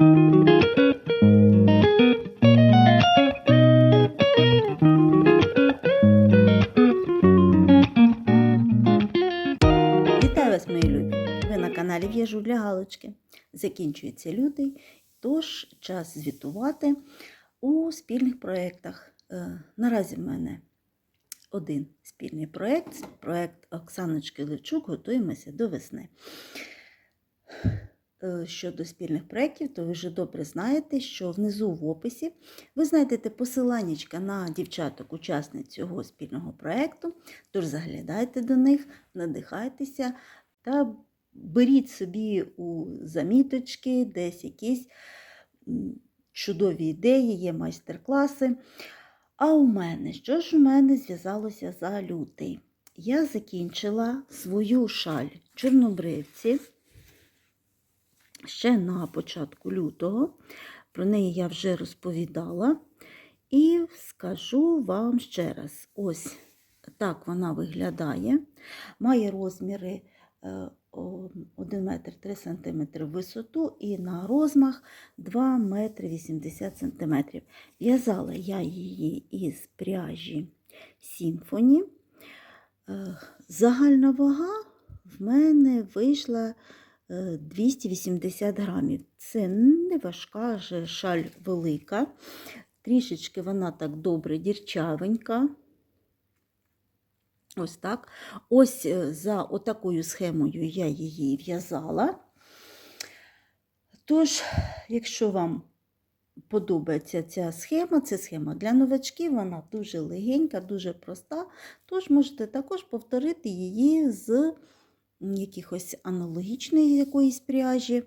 Вітаю вас, мої любі! Ви на каналі В'яжу для Галочки. Закінчується лютий, тож час звітувати у спільних проєктах. Е, Наразі в мене один спільний проєкт, проєкт Оксаночки Левчук «Готуємося до весни. Е, Щодо спільних проєктів, то ви вже добре знаєте, що внизу в описі ви знайдете посиланнячка на дівчаток-учасниць цього спільного проєкту, тож заглядайте до них, надихайтеся та беріть собі у заміточки десь якісь чудові ідеї, є майстер-класи. А у мене, що ж у мене зв'язалося за лютий? Я закінчила свою шаль чорнобривці ще на початку лютого. Про неї я вже розповідала. І скажу вам ще раз: ось так вона виглядає. Має розміри е, 1 метр 3 см висоту і на розмах 2 метри 80 см. В'язала я її із пряжі Сімфоні. Е, Загальна вага в мене вийшла е, 280 грамів. Це не важка шаль велика. Трішечки вона так добре дірчавенька. Ось так. Ось е, за отакою схемою я її в'язала. Тож, якщо вам подобається ця схема, це схема для новачків, вона дуже легенька, дуже проста. Тож можете також повторити її з якихось аналогічної якоїсь пряжі.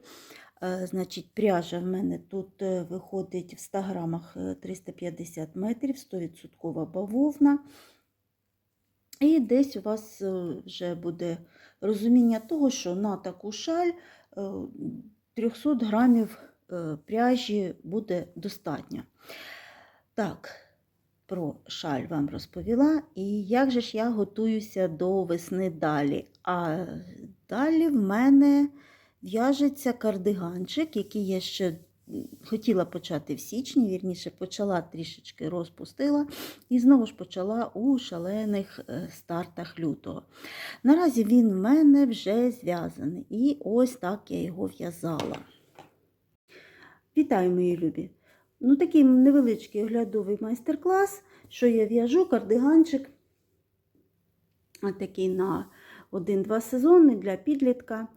Е, Значить, пряжа в мене тут е, виходить в 100 грамах е, 350 метрів, 100% бавовна. І десь у вас е, вже буде розуміння того, що на таку шаль е, 300 грамів пряжі буде достатньо. Так, про шаль вам розповіла. І як же ж я готуюся до весни далі? А далі в мене в'яжеться кардиганчик, який я ще хотіла почати в січні, вірніше, почала трішечки розпустила і знову ж почала у шалених е, стартах лютого. Наразі він в мене вже зв'язаний, і ось так я його в'язала. Вітаю, мої любі! Ну, такий невеличкий оглядовий майстер-клас, що я в'яжу кардиганчик. Такий на 1-2 сезони для підлітка,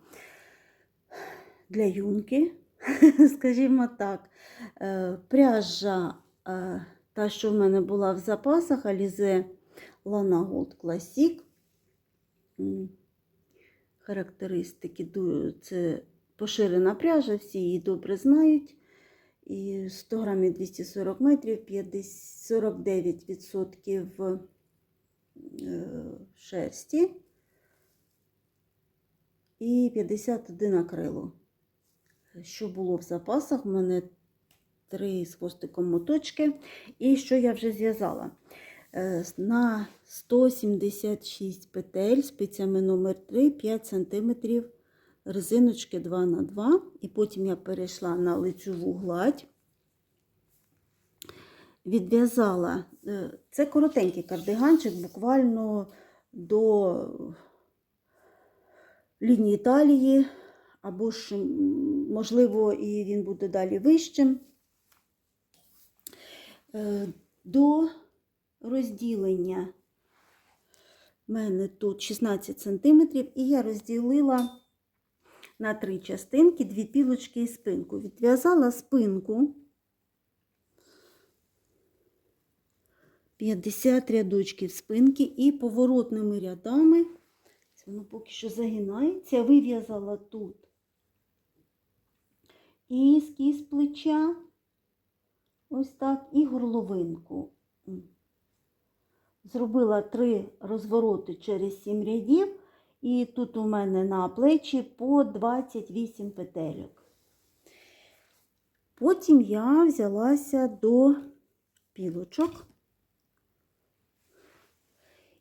для юнки, скажімо так. Е, Пряжа, е, та, що в мене була в запасах, Alize Lana Gold Classic. Характеристики, це поширена пряжа, всі її добре знають. І 100 грамів 240 метрів, 50, 49% е, шерсті і 51 акрилу. Що було в запасах? У мене три з хвостиком моточки. І що я вже зв'язала? Е, На 176 петель спицями номер 3 5 см резиночки 2 на 2 І потім я перейшла на лицьову гладь. Відв'язала, е, це коротенький кардиганчик, буквально до лінії талії, або ж, можливо, і він буде далі вищим. Е, До розділення в мене тут 16 см, і я розділила на три частинки, дві пілочки і спинку. Відв'язала спинку 50 рядочків спинки і поворотними рядами, воно поки що загинається, вив'язала тут і скіз плеча, ось так, і горловинку. Зробила три розвороти через 7 рядів. І тут у мене на плечі по 28 петельок. Потім я взялася до пілочок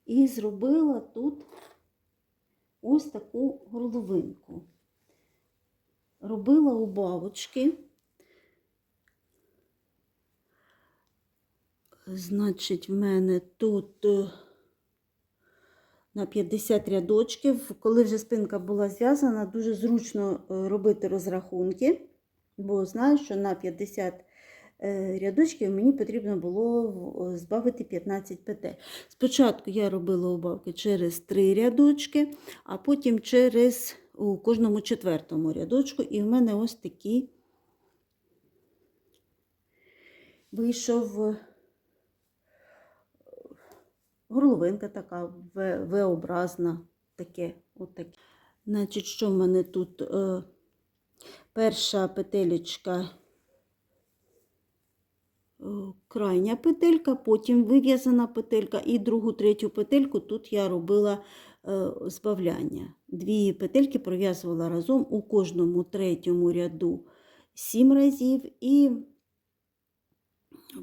і зробила тут ось таку горловинку. Робила убавочки, значить, в мене тут е, на 50 рядочків, коли вже спинка була зв'язана, дуже зручно е, робити розрахунки, бо знаю, що на 50 рядочків мені потрібно було збавити 15 петель. Спочатку я робила убавки через 3 рядочки, а потім через у кожному четвертому рядочку, і в мене ось такий вийшов. е, горловинка така V-образна, таке, отаке. Значить, що в мене тут? Е, перша петелечка, е, крайня петелька, потім вив'язана петелька, і другу, третю петельку тут я робила е, збавляння. Дві петельки пров'язувала разом у кожному третьому ряду 7 разів, і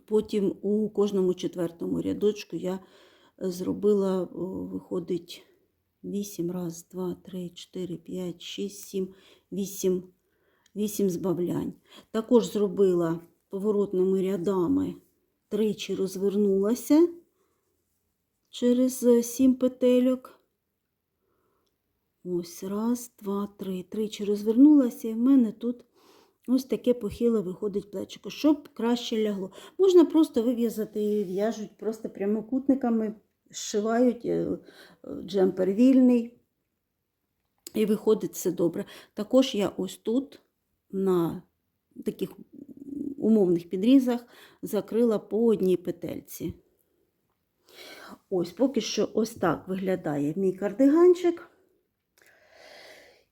потім у кожному четвертому рядочку я зробила, виходить, 8, раз, 2, 3, 4, 5, 6, 7, 8, 8 збавлянь. Також зробила поворотними рядами, тричі розвернулася через 7 петельок. Ось, раз, два, три. Тричі розвернулася, і в мене тут ось таке похиле виходить плечико, щоб краще лягло. Можна просто вив'язати, в'яжуть просто прямокутниками, зшивають е, е, джемпер вільний. І виходить все добре. Також я ось тут на таких умовних підрізах закрила по одній петельці. Ось, поки що ось так виглядає мій кардиганчик.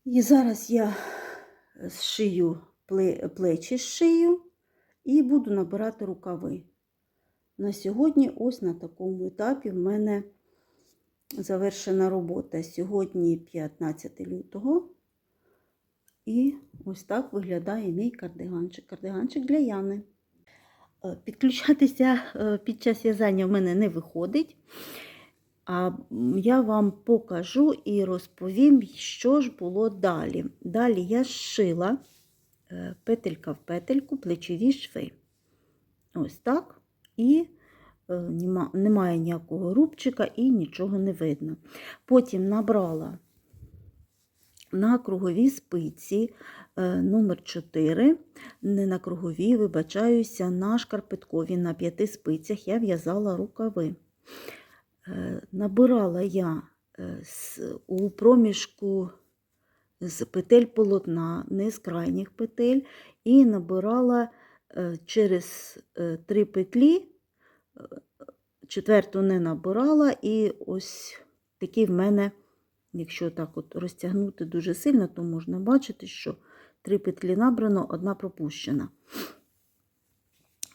І зараз я зшию пле- плечі зшию і буду набирати рукави. На сьогодні, ось на такому етапі, в мене завершена робота. Сьогодні 15 лютого. І ось так виглядає мій кардиганчик. Кардиганчик для Яни. Е, Підключатися е, під час в'язання в мене не виходить. А я вам покажу і розповім, що ж було далі. Далі я зшила е, петелька в петельку плечові шви. Ось так. І немає ніякого рубчика і нічого не видно. Потім набрала на круговій спиці е, номер 4, не на круговій, вибачаюся, на шкарпетковій на п'яти спицях я в'язала рукави. Е, Набирала я е, у проміжку з петель полотна, не з крайніх петель, і набирала через три петлі, четверту не набирала, і ось такий в мене, якщо так от розтягнути дуже сильно, то можна бачити, що три петлі набрано, одна пропущена.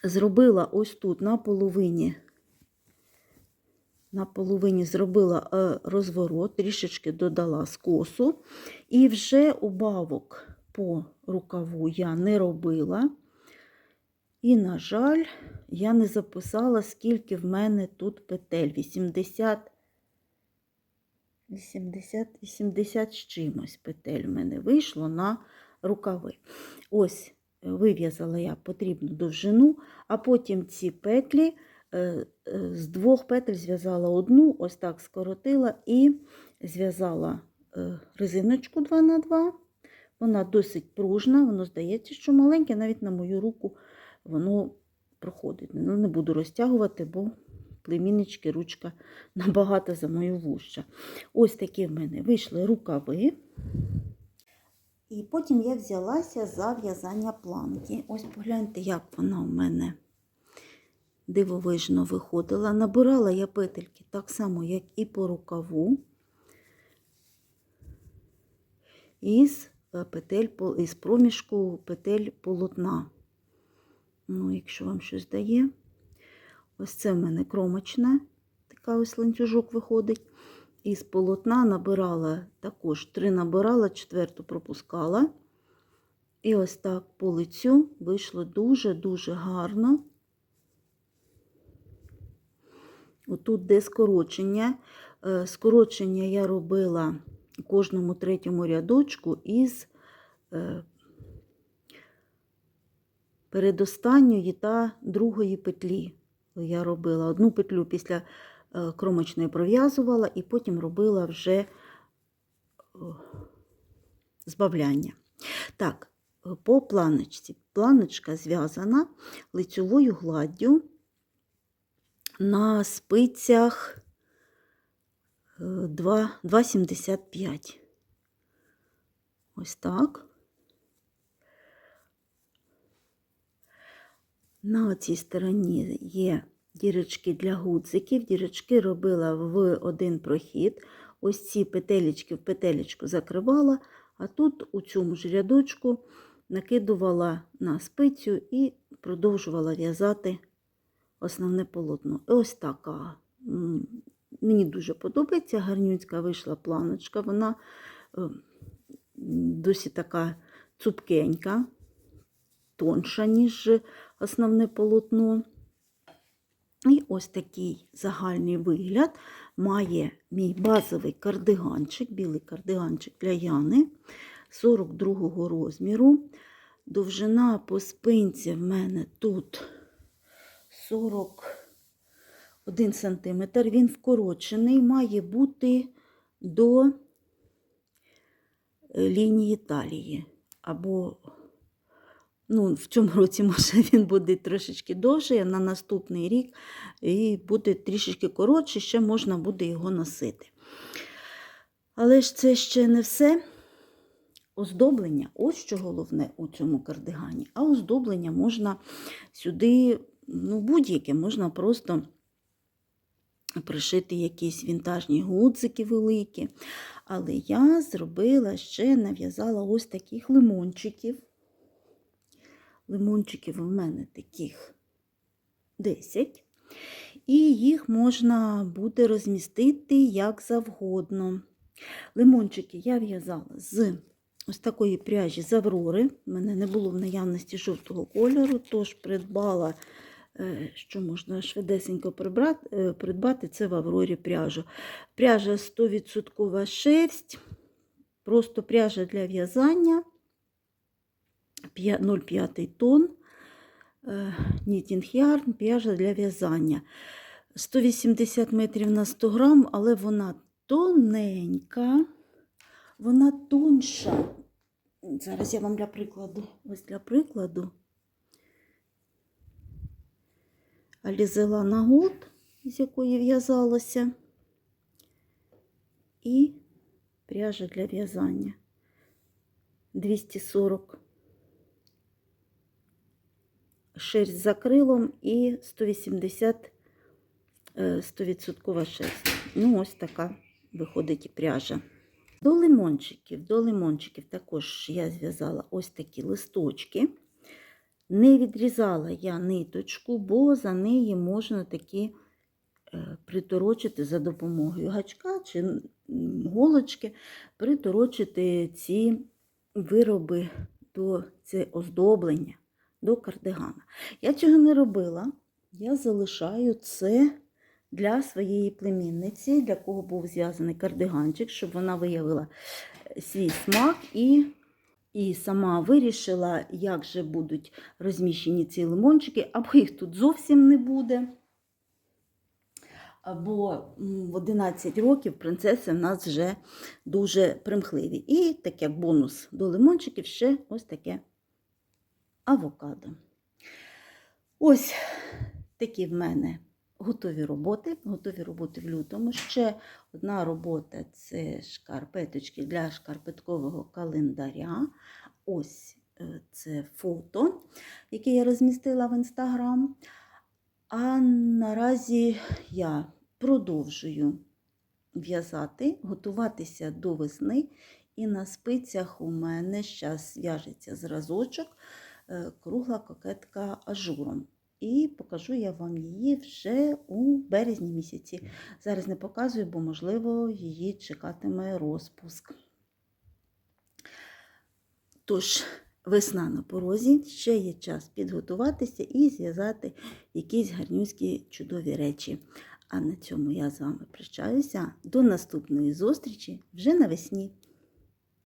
Зробила ось тут на половині на половині зробила е, розворот, трішечки додала скосу. І вже убавок по рукаву я не робила. І, на жаль, я не записала, скільки в мене тут петель. 80, 80, 80 з чимось петель в мене вийшло на рукави. Ось е, вив'язала я потрібну довжину, а потім ці петлі е, е, з двох петель зв'язала одну, ось так скоротила і зв'язала резиночку 2х2. Вона досить пружна, воно здається, що маленьке, навіть на мою руку воно проходить. Ну, не буду розтягувати, бо племіннички ручка набагато за мою вуща. Ось такі в мене вийшли рукави. І потім я взялася за в'язання планки. Ось погляньте, як вона у мене дивовижно виходила. Набирала я петельки так само, як і по рукаву. Із е, петель, із проміжку петель полотна. Ну, якщо вам щось дає. Ось це в мене кромочна, така ось ланцюжок виходить. Із полотна набирала також три набирала, четверту пропускала. І ось так по лицю вийшло дуже-дуже гарно. Отут, де скорочення. Е, Скорочення я робила у кожному третьому рядочку із е, передостанньої та другої петлі. Я робила одну петлю після е, кромочної пров'язувала і потім робила вже збавляння. Так, е, по планочці. Планочка зв'язана лицьовою гладдю на спицях е, 2 2,75. Ось так. На цій стороні є дірочки для гудзиків. Дірочки робила в один прохід. Ось ці петелечки в петелечку закривала, а тут у цьому ж рядочку накидувала на спицю і продовжувала в'язати основне полотно. Ось така. Мені дуже подобається. Гарнюцька вийшла планочка. Вона е, досить така цупкенька, тонша, ніж основне полотно. І ось такий загальний вигляд має мій базовий кардиганчик, білий кардиганчик для Яни 42 розміру. Довжина по спинці в мене тут 41 см. Він вкорочений, має бути до лінії талії. Або ну, в цьому році, може, він буде трошечки довший, на наступний рік і буде трішечки коротше, ще можна буде його носити. Але ж це ще не все. Оздоблення, ось що головне у цьому кардигані. А оздоблення можна сюди, ну, будь-яке, можна просто пришити якісь вінтажні гудзики великі. Але я зробила ще нав'язала ось таких лимончиків. Лимончиків у мене таких 10. І їх можна буде розмістити як завгодно. Лимончики я в'язала з ось такої пряжі з Аврори. У мене не було в наявності жовтого кольору, тож придбала, е, що можна швидесенько е, придбати, це в Аврорі пряжу. Пряжа 100% шерсть, просто пряжа для в'язання. 0,5 тонн, Knitting Yarn, пряжа для в'язання. 180 метрів на 100 грам, але вона тоненька, вона тонша. Зараз я вам для прикладу, ось для прикладу. Алізела Голд, з якої в'язалося, і пряжа для в'язання 240 шерсть за крилом і 180 е, 100% шерсть. Ну, ось така виходить і пряжа. До лимончиків, до лимончиків також я зв'язала ось такі листочки. Не відрізала я ниточку, бо за неї можна такі е, приторочити за допомогою гачка чи голочки, приторочити ці вироби до це оздоблення до кардигана. Я цього не робила. Я залишаю це для своєї племінниці, для кого був зв'язаний кардиганчик, щоб вона виявила е, свій смак і, і сама вирішила, як же будуть розміщені ці лимончики, або їх тут зовсім не буде. Або в 11 років принцеси в нас вже дуже примхливі. І так як бонус до лимончиків ще ось таке авокадо. Ось такі в мене готові роботи. Готові роботи в лютому. Ще одна робота це шкарпеточки для шкарпеткового календаря. Ось е, це фото, яке я розмістила в інстаграм. А наразі я продовжую в'язати, готуватися до весни. І на спицях у мене зараз в'яжеться зразочок кругла кокетка ажуром. І покажу я вам її вже у березні місяці. Зараз не показую, бо, можливо, її чекатиме розпуск. Тож, весна на порозі, ще є час підготуватися і зв'язати якісь гарнюські чудові речі. А на цьому я з вами прощаюся. До наступної зустрічі вже навесні.